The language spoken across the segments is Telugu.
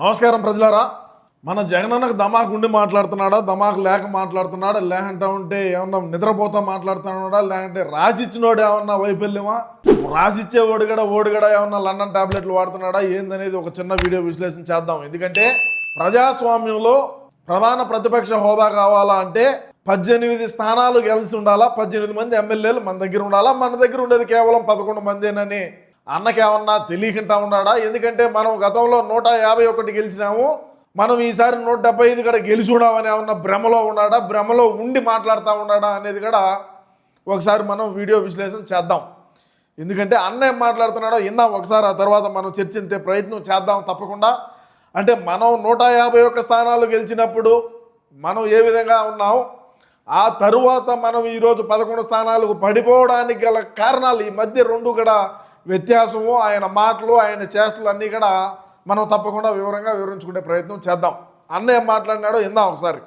నమస్కారం ప్రజలారా. మన జగనన్నకు దమాకు ఉండి మాట్లాడుతున్నాడా? దమాకు లేక మాట్లాడుతున్నాడా? లేకంటే ఉంటే ఏమన్నా నిద్రపోతా మాట్లాడుతున్నాడా? లేకుంటే రాసిచ్చినోడు ఏమన్నా వైఫల్యమా? రాసిచ్చే ఓడిగడ ఓడిగడ ఏమన్నా లండన్ టాబ్లెట్లు వాడుతున్నాడా? ఏందనేది ఒక చిన్న వీడియో విశ్లేషణ చేద్దాం. ఎందుకంటే ప్రజాస్వామ్యంలో ప్రధాన ప్రతిపక్ష హోదా కావాలా అంటే పద్దెనిమిది స్థానాలు గెలిచి ఉండాలా? పద్దెనిమిది మంది ఎమ్మెల్యేలు మన దగ్గర ఉండాలా? మన దగ్గర ఉండేది కేవలం పదకొండు మందేనని అన్నకేమన్నా తెలియకుండా ఉన్నాడా? ఎందుకంటే మనం గతంలో నూట యాభై ఒకటి గెలిచినాము. మనం ఈసారి నూట డెబ్బై ఐదు కూడా గెలిచి ఏమన్నా భ్రమలో ఉన్నాడా? భ్రమలో ఉండి మాట్లాడుతూ ఉన్నాడా అనేది కూడా ఒకసారి మనం వీడియో విశ్లేషణ చేద్దాం. ఎందుకంటే అన్న ఏం మాట్లాడుతున్నాడో ఇందాం ఒకసారి ఆ తర్వాత మనం చర్చించే ప్రయత్నం చేద్దాం తప్పకుండా. అంటే మనం నూట యాభై ఒక్క స్థానాలు గెలిచినప్పుడు మనం ఏ విధంగా ఉన్నాం? ఆ తరువాత మనం ఈరోజు పదకొండు స్థానాలకు పడిపోవడానికి గల కారణాలు ఈ మధ్య రెండు కూడా వ్యత్యాసము ఆయన మాటలు ఆయన చేష్టలు అన్నీ కూడా మనం తప్పకుండా వివరంగా వివరించుకునే ప్రయత్నం చేద్దాం. అన్న ఏం మాట్లాడినాడో ఇందాం ఒకసారి.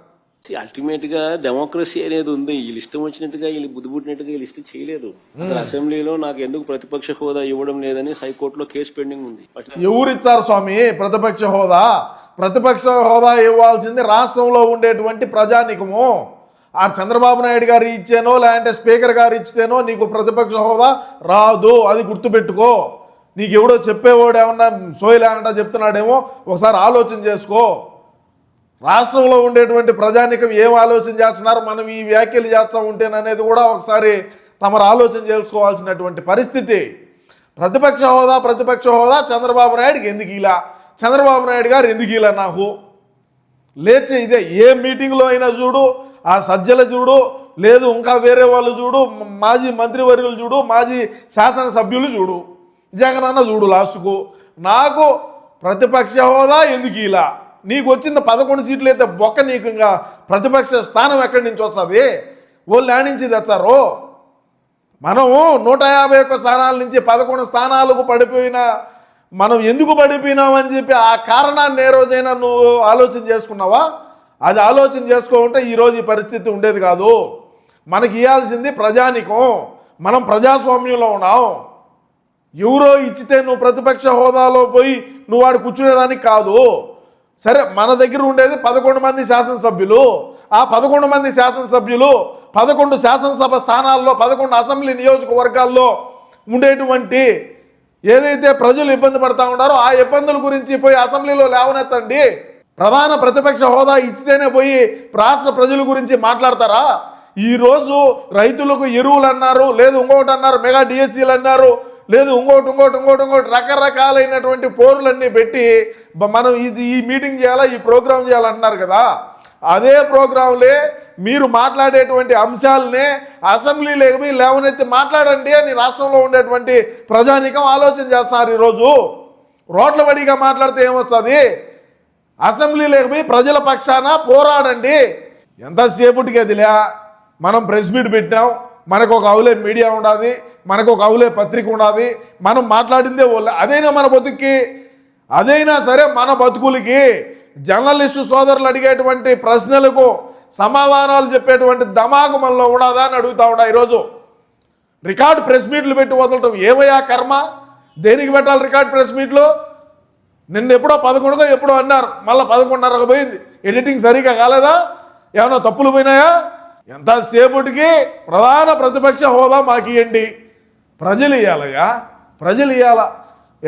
అల్టిమేట్గా డెమోక్రసీ అనేది ఉంది. వీళ్ళు ఇష్టం వచ్చినట్టుగా వీళ్ళు బుద్ధి పుట్టినట్టుగా వీళ్ళు ఇష్టం చేయలేరు అసలు అసెంబ్లీలో నాకు ఎందుకు ప్రతిపక్ష హోదా ఇవ్వడం లేదని హైకోర్టులో కేసు పెండింగ్ ఉంది. ఎవరిచ్చారు స్వామి? ప్రతిపక్ష హోదా? ప్రతిపక్ష హోదా ఇవ్వాల్సింది రాష్ట్రంలో ఉండేటువంటి ప్రజానికము. ఆ చంద్రబాబు నాయుడు గారు ఇచ్చేనో లేదంటే స్పీకర్ గారు ఇచ్చితేనో నీకు ప్రతిపక్ష హోదా రాదు. అది గుర్తుపెట్టుకో. నీకు ఎవడో చెప్పేవాడు ఏమన్నా సోయలేనంటా చెప్తున్నాడేమో ఒకసారి ఆలోచన చేసుకో. రాష్ట్రంలో ఉండేటువంటి ప్రజానికం ఏం ఆలోచన చేస్తున్నారు మనం ఈ వ్యాఖ్యలు చేస్తా ఉంటేననేది కూడా ఒకసారి తమరు ఆలోచన చేసుకోవాల్సినటువంటి పరిస్థితి. ప్రతిపక్ష హోదా ప్రతిపక్ష హోదా చంద్రబాబు నాయుడుకి ఎందుకు ఇలా? చంద్రబాబు నాయుడు గారు ఎందుకు ఇలా నాకు? లేచి ఇదే ఏ మీటింగ్లో అయినా చూడు ఆ సజ్జల చూడు లేదు ఇంకా వేరే వాళ్ళు చూడు మాజీ మంత్రివర్యులు చూడు మాజీ శాసనసభ్యులు చూడు. జగనన్న చూడు లాస్ట్కు. నాకు ప్రతిపక్ష హోదా ఎందుకు ఇలా? నీకు వచ్చింది పదకొండు సీట్లు అయితే బొక్క నీకు ఇంకా ప్రతిపక్ష స్థానం ఎక్కడి నుంచి వస్తుంది? వాళ్ళు యాడ్ నుంచి తెచ్చారు? మనము నూట యాభై ఒక్క స్థానాల నుంచి పదకొండు స్థానాలకు పడిపోయిన మనం ఎందుకు పడిపోయినామని చెప్పి ఆ కారణాన్ని ఏ రోజైనా నువ్వు ఆలోచన చేసుకున్నావా? అది ఆలోచన చేసుకోకుంటే ఈరోజు ఈ పరిస్థితి ఉండేది కాదు. మనకి ఇవ్వాల్సింది ప్రజానికం. మనం ప్రజాస్వామ్యంలో ఉన్నాం. ఎవరో ఇచ్చితే నువ్వు ప్రతిపక్ష హోదాలో పోయి నువ్వు వాడు కూర్చునేదానికి కాదు. సరే మన దగ్గర ఉండేది పదకొండు మంది శాసనసభ్యులు. ఆ పదకొండు మంది శాసనసభ్యులు పదకొండు శాసనసభ స్థానాల్లో పదకొండు అసెంబ్లీ నియోజకవర్గాల్లో ఉండేటువంటి ఏదైతే ప్రజలు ఇబ్బంది పడతా ఉన్నారో ఆ ఇబ్బందుల గురించి పోయి అసెంబ్లీలో లేవనెత్తండి. ప్రధాన ప్రతిపక్ష హోదా ఇచ్చితేనే పోయి రాష్ట్ర ప్రజల గురించి మాట్లాడతారా? ఈరోజు రైతులకు ఎరువులు అన్నారు లేదు ఇంకొకటి అన్నారు మెగా డిఎస్సీలు అన్నారు లేదు ఇంకోటి ఇంకోటి ఇంకోటి ఇంకోటి రకరకాలైనటువంటి పోరులన్నీ పెట్టి మనం ఇది ఈ మీటింగ్ చేయాలా ఈ ప్రోగ్రామ్ చేయాలంటున్నారు కదా? అదే ప్రోగ్రాంలే మీరు మాట్లాడేటువంటి అంశాలనే అసెంబ్లీ లేకపోయి లేవనెత్తి మాట్లాడండి అని రాష్ట్రంలో ఉండేటువంటి ప్రజానికం ఆలోచన చేస్తారు ఈరోజు. రోడ్ల వడిగా మాట్లాడితే ఏమొస్తుంది? అసెంబ్లీ లేకపోయి ప్రజల పక్షాన పోరాడండి. ఎంతసేపటికి అదిలే? మనం ప్రెస్ మీట్ పెట్టాం మనకు ఒక అవులే మీడియా ఉండాది మనకు ఒక అవులే పత్రిక ఉండాది మనం మాట్లాడిందే ఓలే అదైనా మన బతుక్కి అదైనా సరే మన బతుకులకి జర్నలిస్టు సోదరులు అడిగేటువంటి ప్రశ్నలకు సమాధానాలు చెప్పేటువంటి దమాకు మనలో ఉండదా అని అడుగుతా ఉండా ఈరోజు. రికార్డు ప్రెస్ మీట్లు పెట్టి వదలటం ఏమయ్యా కర్మ? దేనికి పెట్టాలి రికార్డు ప్రెస్ మీట్లు? నిన్న ఎప్పుడో పదకొండుగా ఎప్పుడో అన్నారు. మళ్ళీ పదకొండున్నరకు పోయింది. ఎడిటింగ్ సరిగా కాలేదా? ఏమైనా తప్పులు పోయినాయా? ఎంతసేపటికి ప్రధాన ప్రతిపక్ష హోదా మాకు ఇవ్వండి ప్రజలు ఇవ్వాలయ్యా ప్రజలు ఇవ్వాల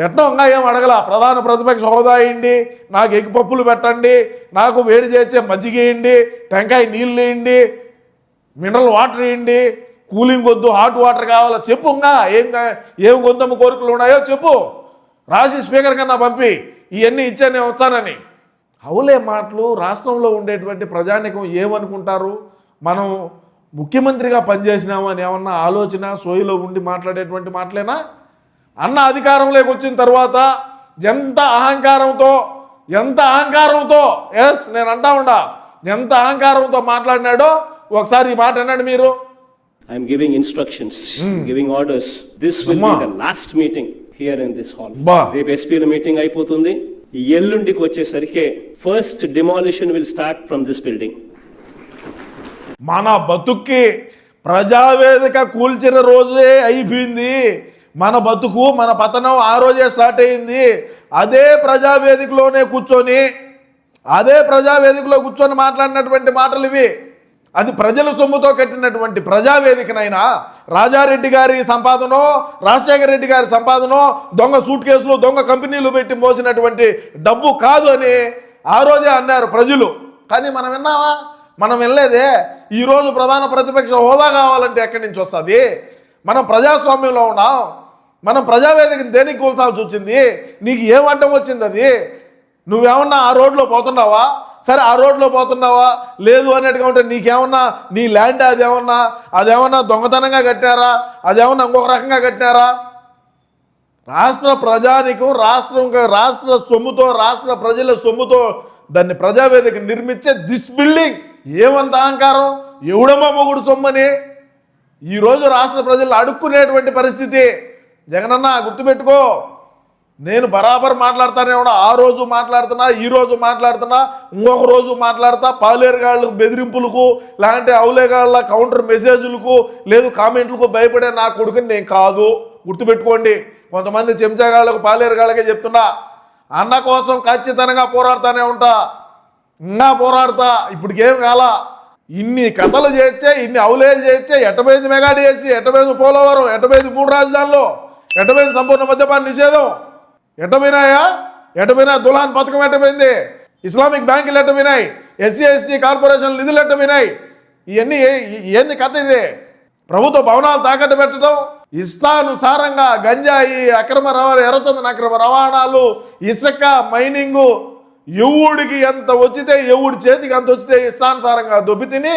ఎట్నో ఇంకా ఏం అడగల. ప్రధాన ప్రతిపక్ష హోదా అయ్యండి నాకు ఎగ్గు పప్పులు పెట్టండి. నాకు వేడి చేసే మజ్జిగ వేయండి టెంకాయ నీళ్ళు వేయండి మినరల్ వాటర్ వేయండి కూలింగ్ వద్దు హాట్ వాటర్ కావాలా? చెప్పు ఇంకా. ఏం కా- ఏం గొంతమ్మ కోరికలు ఉన్నాయో చెప్పు. రాసి స్పీకర్ కన్నా పంపి. ఇవన్నీ ఇచ్చా నేను వచ్చానని. అవులే మాటలు రాష్ట్రంలో ఉండేటువంటి ప్రజానికం ఏమనుకుంటారు? మనం ముఖ్యమంత్రిగా పనిచేసినాము అని ఏమన్నా ఆలోచన సోయిలో ఉండి మాట్లాడేటువంటి మాటలేనా? అన్న అధికారంలోకి వచ్చిన తర్వాత ఎంత అహంకారంతో ఎంత అహంకారంతో ఎస్ నేను అంటా ఉండా ఎంత అహంకారంతో మాట్లాడినాడో ఒకసారి ఈ మాట అన్నాడు మీరు. I'm giving instructions giving orders this will be. The last meeting here in this hall. రేపు ఎస్పీల మీటింగ్ అయిపోతుంది. ఎల్లుండికి వచ్చేసరికి first demolition will start from this building మన బతుక్కి ప్రజావేదిక కూల్చిన రోజే అయిపోయింది. మన బతుకు మన పతనం ఆ రోజే స్టార్ట్ అయింది. అదే ప్రజావేదికలోనే కూర్చొని అదే ప్రజావేదికలో కూర్చొని మాట్లాడినటువంటి మాటలు ఇవి. అది ప్రజల సొమ్ముతో కట్టినటువంటి ప్రజావేదికనైనా రాజారెడ్డి గారి సంపాదనో రాజశేఖర రెడ్డి గారి సంపాదనో దొంగ సూట్ కేసులు దొంగ కంపెనీలు పెట్టి మోసినటువంటి డబ్బు కాదు అని ఆ రోజే అన్నారు ప్రజలు. కానీ మనం విన్నావా మనం వినలేదే. ఈరోజు ప్రధాన ప్రతిపక్ష హోదా కావాలంటే ఎక్కడి నుంచి వస్తుంది? మనం ప్రజాస్వామ్యంలో ఉన్నాం. మనం ప్రజావేదికను దేనికి కూల్చాల్సి వచ్చింది? నీకు ఏం అడ్డం వచ్చింది అది? నువ్వేమన్నా ఆ రోడ్లో పోతున్నావా? సరే ఆ రోడ్లో పోతున్నావా? లేదు అన్నట్టుగా ఉంటే నీకేమన్నా నీ ల్యాండ్ అదేమన్నా అదేమన్నా దొంగతనంగా కట్టారా? అదేమన్నా ఇంకొక రకంగా కట్టారా? రాష్ట్ర ప్రజానికం రాష్ట్రం రాష్ట్ర సొమ్ముతో రాష్ట్ర ప్రజల సొమ్ముతో దాన్ని ప్రజావేదిక నిర్మించే దిస్ బిల్డింగ్. ఏమంత అహంకారం? ఎవడమ్మా మొగుడు సొమ్మని? ఈరోజు రాష్ట్ర ప్రజలు అడుక్కునేటువంటి పరిస్థితి. జగనన్న గుర్తుపెట్టుకో. నేను బరాబర్ మాట్లాడుతానే ఉన్నా ఆ రోజు మాట్లాడుతున్నా ఈ రోజు మాట్లాడుతున్నా ఇంకొక రోజు మాట్లాడతా పాలేరుగాళ్ళకు బెదిరింపులకు లేదంటే అవులేగాళ్ళ కౌంటర్ మెసేజ్లకు లేదు కామెంట్లకు భయపడే నా కొడుకుని నేను కాదు. గుర్తుపెట్టుకోండి కొంతమంది చెంచాగాళ్ళకు పాలేరుగాళ్ళకే చెప్తున్నా అన్న కోసం ఖచ్చితంగా పోరాడుతూనే ఉంటా ఇంకా పోరాడతా ఇప్పటికేం కాలా. ఇన్ని కథలు చేయొచ్చే ఇన్ని అవులేలు చేయొచ్చే ఎట్టపోయింది మెగాడి చేసి ఎట్టపోయింది పోలవరం ఎట్టపోయింది మూడు రాజధానులు ఎట్టపోయింది సంపూర్ణ మద్యపాన నిషేధం. ఎట్టపోయినాయా ఎట్టపోయినా దులాన్ పథకం ఎట్టపోయింది ఇస్లామిక్ బ్యాంకులు ఎట్టపోయినాయి ఎస్సీ ఎస్టీ కార్పొరేషన్ నిధులు ఎట్టపోయినాయి ఇవన్నీ ఏంది కథ ఇది? ప్రభుత్వ భవనాలు తాకట్టు పెట్టడం ఇష్టానుసారంగా గంజాయి అక్రమ రవాణా ఎర్రచందన అక్రమ రవాణాలు ఇసుక మైనింగు ఎవుడికి ఎంత వచ్చితే ఎవుడి చేతికి అంత వచ్చితే ఇష్టానుసారంగా దొబ్బి తిని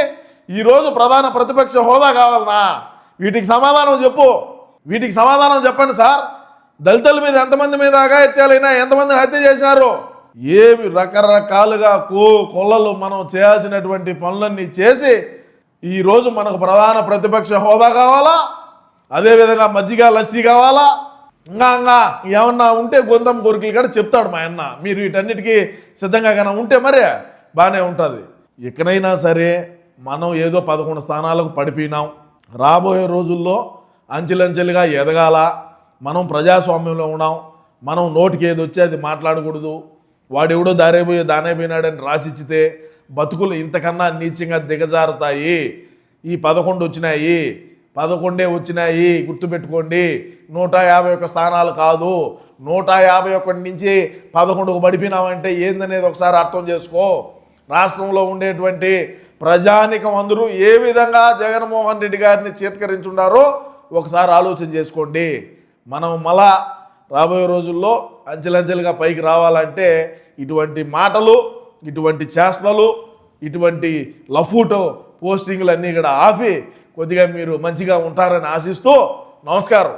ఈరోజు ప్రధాన ప్రతిపక్ష హోదా కావాలనా? వీటికి సమాధానం చెప్పు. వీటికి సమాధానం చెప్పండి సార్. దళితుల మీద ఎంతమంది మీద అఘాయిత్యాలైనా ఎంతమందిని హత్య చేశారు? ఏమి రకరకాలుగా కో కొల్లలు మనం చేయాల్సినటువంటి పనులన్నీ చేసి ఈరోజు మనకు ప్రధాన ప్రతిపక్ష హోదా కావాలా? అదేవిధంగా మజ్జిగ లస్సీ కావాలా? ఇంకా ఇంకా ఏమన్నా ఉంటే గొంతం కోరికలు కూడా చెప్తాడు మా అన్న. మీరు వీటన్నిటికీ సిద్ధంగా కన్నా ఉంటే మరే బాగానే ఉంటుంది. ఎక్కడైనా సరే మనం ఏదో పదకొండు స్థానాలకు పడిపోయినాం. రాబోయే రోజుల్లో అంచెలంచెలుగా ఎదగాల? మనం ప్రజాస్వామ్యంలో ఉన్నాం మనం నోటికి ఏది వచ్చి అది మాట్లాడకూడదు. వాడెవడో దారైపోయి దానైపోయినాడని రాసిచ్చితే బతుకులు ఇంతకన్నా నీచంగా దిగజారుతాయి. ఈ పదకొండు వచ్చినాయి పదకొండే వచ్చినాయి గుర్తుపెట్టుకోండి. నూట యాభై ఒక్క స్థానాలు కాదు నూట యాభై ఒకటి నుంచి పదకొండుకు పడిపోయినామంటే ఏందనేది ఒకసారి అర్థం చేసుకో. రాష్ట్రంలో ఉండేటువంటి ప్రజానికం అందరూ ఏ విధంగా జగన్మోహన్ రెడ్డి గారిని చేత్కరించుండారో ఒకసారి ఆలోచన చేసుకోండి. మనం మళ్ళా రాబోయే రోజుల్లో అంచెలంచెలుగా పైకి రావాలంటే ఇటువంటి మాటలు ఇటువంటి చేష్టలు ఇటువంటి లఫూటో పోస్టింగ్లు అన్నీ ఇక్కడ ఆపి కొద్దిగా మీరు మంచిగా ఉంటారని ఆశిస్తూ నమస్కారం.